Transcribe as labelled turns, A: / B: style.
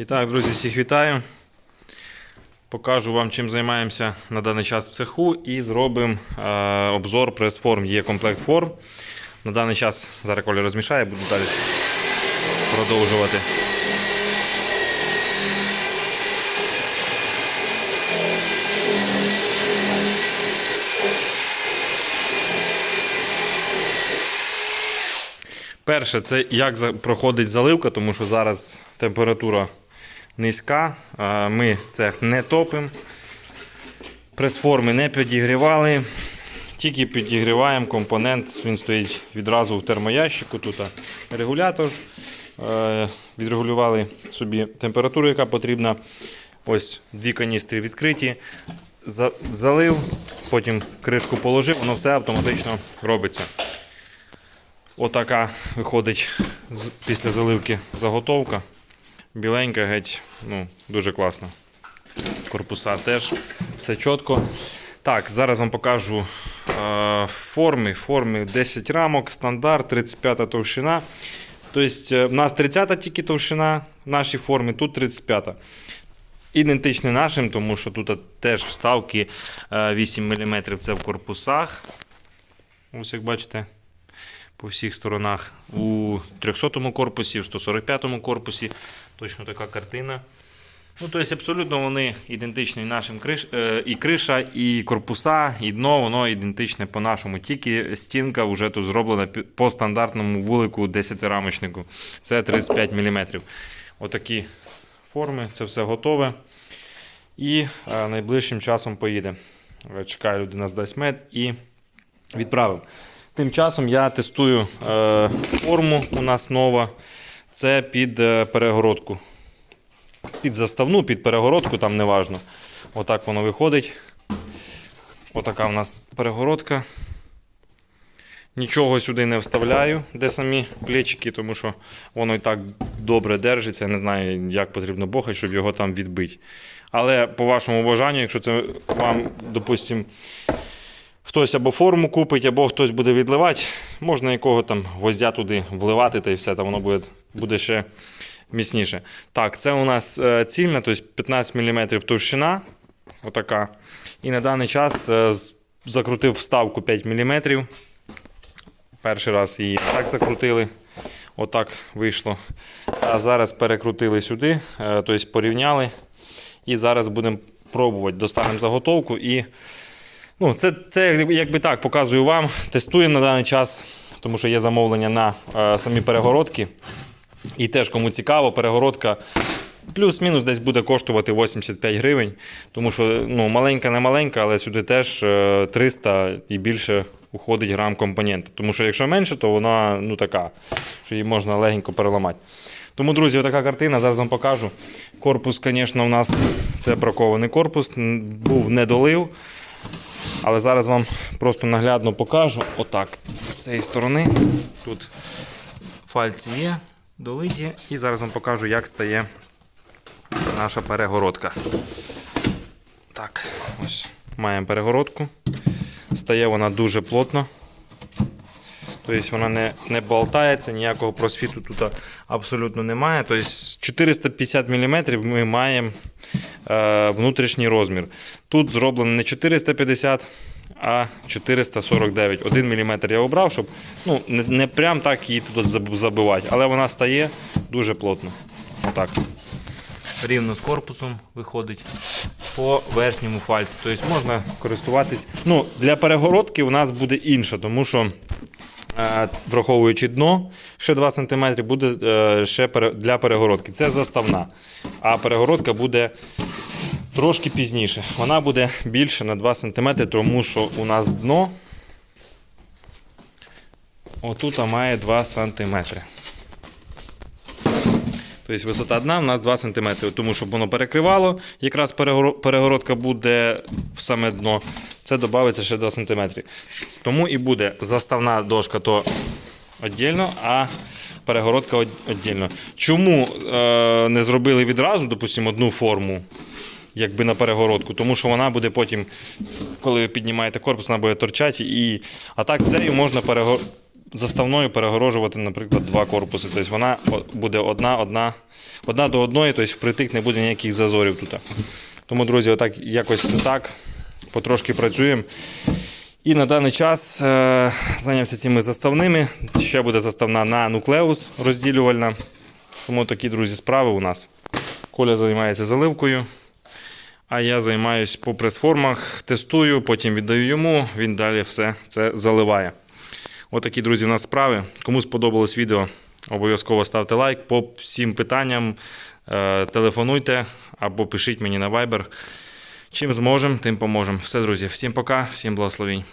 A: І так, друзі, всіх вітаю. Покажу вам, чим займаємося на даний час в цеху і зробимо е, обзор прес-форм. Є комплект форм. На даний час зараз Коля розмішає, буду далі продовжувати. Перше, це як проходить заливка, тому що зараз температура низька. Ми цех не топимо. Прес-форми не підігрівали. Тільки підігріваємо компонент, він стоїть відразу в термоящику. Тут регулятор. Е, Відрегулювали собі температуру, яка потрібна. Ось дві каністри відкриті. Залив, потім кришку положив, воно все автоматично робиться. Отака виходить після заливки заготовка. Біленька, геть, ну, дуже класно. Корпуса теж все чітко. Так, зараз вам покажу е, форми. Форми 10 рамок, стандарт, 35 товщина. Тобто, е, в нас 30 тільки товщина в нашій формі, тут 35. Ідентичний нашим, тому що тут теж вставки е, 8 мм це в корпусах. Ось як бачите по всіх сторонах. У 300-му корпусі, в 145-му корпусі точно така картина. Ну, тобто, абсолютно вони ідентичні нашим криш... е, і криша, і корпуса, і дно, воно ідентичне по нашому. Тільки стінка вже тут зроблена по стандартному вулику 10-рамочнику. Це 35 мм. Отакі форми, це все готове. І е, найближчим часом поїде. Е, Чекаю, людина здасть мед і відправив. Тим часом я тестую е, форму у нас нова. Це під е, перегородку. Під заставну, під перегородку, там не важно. Отак воно виходить. Отака у нас перегородка. Нічого сюди не вставляю, де самі плечики, тому що воно і так добре держиться. Не знаю, як потрібно бохати, щоб його там відбити. Але по вашому бажанню, якщо це вам, допустимо, хтось або форму купить, або хтось буде відливати, можна якого там гвоздя туди вливати, та і все, там воно буде, буде ще міцніше. Так, це у нас е, цільна, тобто 15 мм товщина. Отака. І на даний час е, закрутив вставку 5 мм. Перший раз її так закрутили. Отак вийшло. А зараз перекрутили сюди, е, тобто порівняли. І зараз будемо пробувати. Достанемо заготовку і Ну, це, це якби так показую вам. Тестуємо на даний час, тому що є замовлення на е, самі перегородки. І теж кому цікаво, перегородка плюс-мінус десь буде коштувати 85 гривень. Тому що ну, маленька, не маленька, але сюди теж е, 300 і більше уходить грам компонента. Тому що якщо менше, то вона ну, така, що її можна легенько переламати. Тому, друзі, така картина. Зараз вам покажу. Корпус, звісно, у нас це бракований корпус, був недолив. Але зараз вам просто наглядно покажу. Отак. З цієї сторони. Тут фальці є, долиті. І зараз вам покажу, як стає наша перегородка. Так, ось. Маємо перегородку. Стає вона дуже плотно. Тобто вона не, не болтається, ніякого просвіту тут абсолютно немає. Тобто 450 мм ми маємо е, внутрішній розмір. Тут зроблено не 450, а 449. 1 мм я обрав, щоб ну, не, не прям так її тут забивати, але вона стає дуже плотно. Отак. Рівно з корпусом виходить по верхньому фальці. Тобто можна користуватись. Ну, для перегородки у нас буде інша, тому що. Враховуючи дно, ще 2 см буде е, ще для перегородки. Це заставна. А перегородка буде трошки пізніше. Вона буде більше на 2 см, тому що у нас дно отут має 2 см. Тобто висота дна у нас 2 см, тому щоб воно перекривало, якраз перегородка буде в саме дно, це додається ще 2 см. Тому і буде заставна дошка то віддільно, а перегородка віддільно. Чому е, не зробили відразу, допустимо, одну форму, якби на перегородку? Тому що вона буде потім, коли ви піднімаєте корпус, вона буде торчати. І... А так цією можна перегор... заставною перегорожувати, наприклад, два корпуси. Тобто вона буде одна, одна, одна до одної, тобто впритик не буде ніяких зазорів тут. Тому, друзі, отак якось так потрошки працюємо. І на даний час е, зайнявся цими заставними. Ще буде заставна на нуклеус розділювальна. Тому такі, друзі, справи у нас. Коля займається заливкою. А я займаюсь по прес-формах, тестую, потім віддаю йому, він далі все це заливає. Отакі, друзі, у нас справи. Кому сподобалось відео, обов'язково ставте лайк. По всім питанням е, телефонуйте або пишіть мені на Viber. Чим зможемо, тим поможемо. Все, друзі, всім пока, всім благословінь.